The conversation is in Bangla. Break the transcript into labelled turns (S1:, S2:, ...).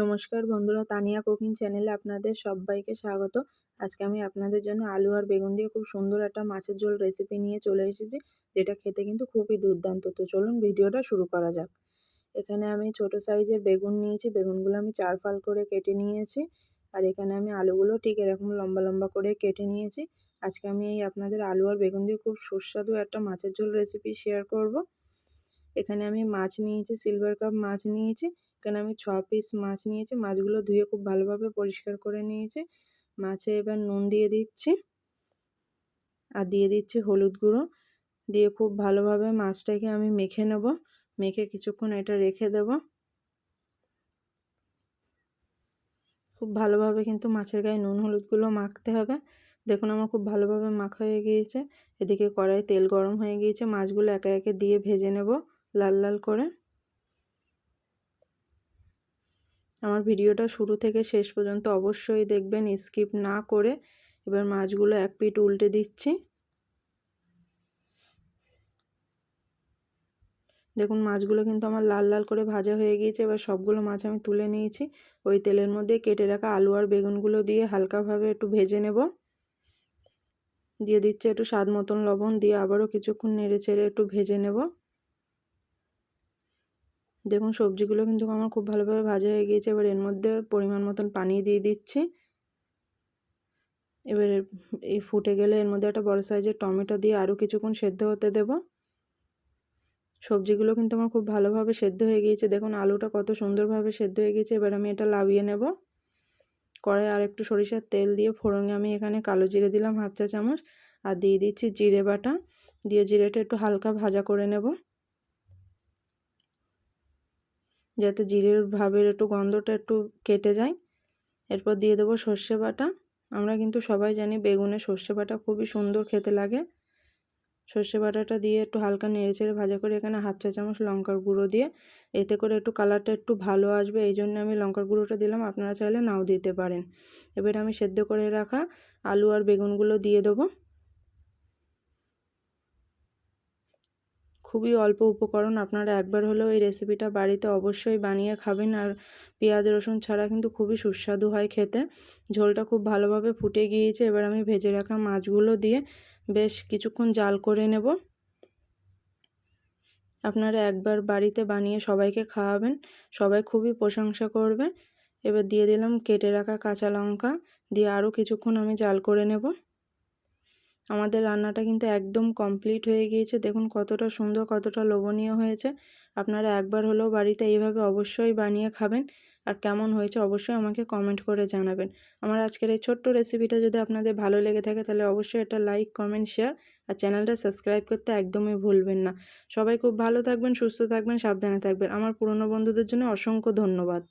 S1: নমস্কার বন্ধুরা, তানিয়া কুকিং চ্যানেলে আপনাদের সবাইকে স্বাগত। আজকে আমি আপনাদের জন্য আলু আর বেগুন দিয়ে খুব সুন্দর একটা মাছের ঝোল রেসিপি নিয়ে চলে এসেছি, যেটা খেতে কিন্তু খুবই দুর্দান্ত। তো চলুন ভিডিওটা শুরু করা যাক। এখানে আমি ছোট সাইজের বেগুন নিয়েছি, বেগুনগুলো আমি চার ফাল করে কেটে নিয়েছি, আর এখানে আমি আলুগুলো ঠিক এরকম লম্বা লম্বা করে কেটে নিয়েছি। আজকে আমি এই আপনাদের আলু আর বেগুন দিয়ে খুব সুস্বাদু একটা মাছের ঝোল রেসিপি শেয়ার করব। এখানে আমি মাছ নিয়েছি সিলভার কাপ মাছ নিয়েছি এখানে আমি ছ পিস মাছ নিয়েছি। মাছগুলো ধুয়ে খুব ভালোভাবে পরিষ্কার করে নিয়েছি। মাছে এবার নুন দিয়ে দিচ্ছি। আর দিয়ে দিচ্ছি হলুদ গুঁড়ো। দিয়ে খুব ভালোভাবে মাছটাকে আমি মেখে নেব। মেখে কিছুক্ষণ এটা রেখে দেব। খুব ভালোভাবে কিন্তু মাছের গায়ে নুন হলুদগুলো মাখতে হবে। দেখুন আমার খুব ভালোভাবে মাখা হয়ে গিয়েছে। এদিকে কড়াই তেল গরম হয়ে গিয়েছে। মাছগুলো একে একে দিয়ে ভেজে নেব লাল লাল করে। আমার ভিডিওটা শুরু থেকে শেষ পর্যন্ত অবশ্যই দেখবেন, স্কিপ না করে। এবার মাছগুলো এক পিট উল্টে দিচ্ছি। দেখুন, মাছগুলো কিন্তু আমার লাল লাল করে ভাজা হয়ে গিয়েছে। এবার সবগুলো মাছ আমি তুলে নিয়েছি। ওই তেলের মধ্যে কেটে রাখা আলু আর বেগুনগুলো দিয়ে হালকাভাবে একটু ভেজে নেব। দিয়ে দিচ্ছে একটু স্বাদ মতন লবণ। দিয়ে আবারও কিছুক্ষণ নেড়ে চেড়ে একটু ভেজে নেব। দেখুন, সবজিগুলো কিন্তু আমার খুব ভালোভাবে ভাজা হয়ে গিয়েছে। এবার এর মধ্যে পরিমাণ মতন পানি দিয়ে দিচ্ছি। এবার এই ফুটে গেলে এর মধ্যে একটা বড় সাইজের টমেটো দিয়ে আরও কিছুক্ষণ সেদ্ধ হতে দেব। সবজিগুলো কিন্তু আমার খুব ভালোভাবে সেদ্ধ হয়ে গিয়েছে। দেখুন, আলুটা কত সুন্দরভাবে সেদ্ধ হয়ে গিয়েছে। এবার আমি এটা লাভিয়ে নেব। কড়াই আর একটু সরিষার তেল দিয়ে ফোড়ঙে আমি এখানে কালো জিরে দিলাম, হাফ চা চামচ। আর দিয়ে দিচ্ছি জিরে বাটা। দিয়ে জিরেটা একটু হালকা ভাজা করে নেব। যাতে জিরের ভাবের একটু গন্ধটা একটু কেটে যায়। এরপর দিয়ে দেবো সর্ষে বাটা। আমরা কিন্তু সবাই জানি বেগুনে সর্ষে বাটা খুবই সুন্দর খেতে লাগে। সর্ষে বাটাটা দিয়ে একটু হালকা নেড়ে চেড়ে ভাজা করে এখানে হাফ চা চামচ লঙ্কার গুঁড়ো দিয়ে। এতে করে একটু কালারটা একটু ভালো আসবে, এই জন্য আমি লঙ্কার গুঁড়োটা দিলাম। আপনারা চাইলে নাও দিতে পারেন। এবার আমি সেদ্ধ করে রাখা আলু আর বেগুনগুলো দিয়ে দেবো। খুবই অল্প উপকরণ। আপনারা একবার হলেও এই রেসিপিটা বাড়িতে অবশ্যই বানিয়ে খাবেন। আর পেঁয়াজ, রসুন ছাড়া কিন্তু খুবই সুস্বাদু হয় খেতে। ঝোলটা খুব ভালোভাবে ফুটে গিয়েছে। এবার আমি ভেজে রাখা মাছগুলো দিয়ে বেশ কিছুক্ষণ জাল করে নেব। আপনারা একবার বাড়িতে বানিয়ে সবাইকে খাওয়াবেন। সবাই খুবই প্রশংসা করবে। এবার দিয়ে দিলাম কেটে রাখা কাঁচা লঙ্কা। দিয়ে আরও কিছুক্ষণ আমি জাল করে নেব। আমাদের রান্নাটা কিন্তু একদম কমপ্লিট হয়ে গিয়েছে। দেখুন কতটা সুন্দর, কতটা লোভনীয় হয়েছে। আপনারা একবার হলেও বাড়িতে এইভাবে অবশ্যই বানিয়ে খাবেন। আর কেমন হয়েছে অবশ্যই আমাকে কমেন্ট করে জানাবেন। আমার আজকের এই ছোট্ট রেসিপিটা যদি আপনাদের ভালো লেগে থাকে, তাহলে অবশ্যই একটা লাইক কমেন্ট শেয়ার আর চ্যানেলটা সাবস্ক্রাইব করতে একদমই ভুলবেন না। সবাই খুব ভালো থাকবেন, সুস্থ থাকবেন, সাবধানে থাকবেন। আমার পুরনো বন্ধুদের জন্য অসংখ্য ধন্যবাদ।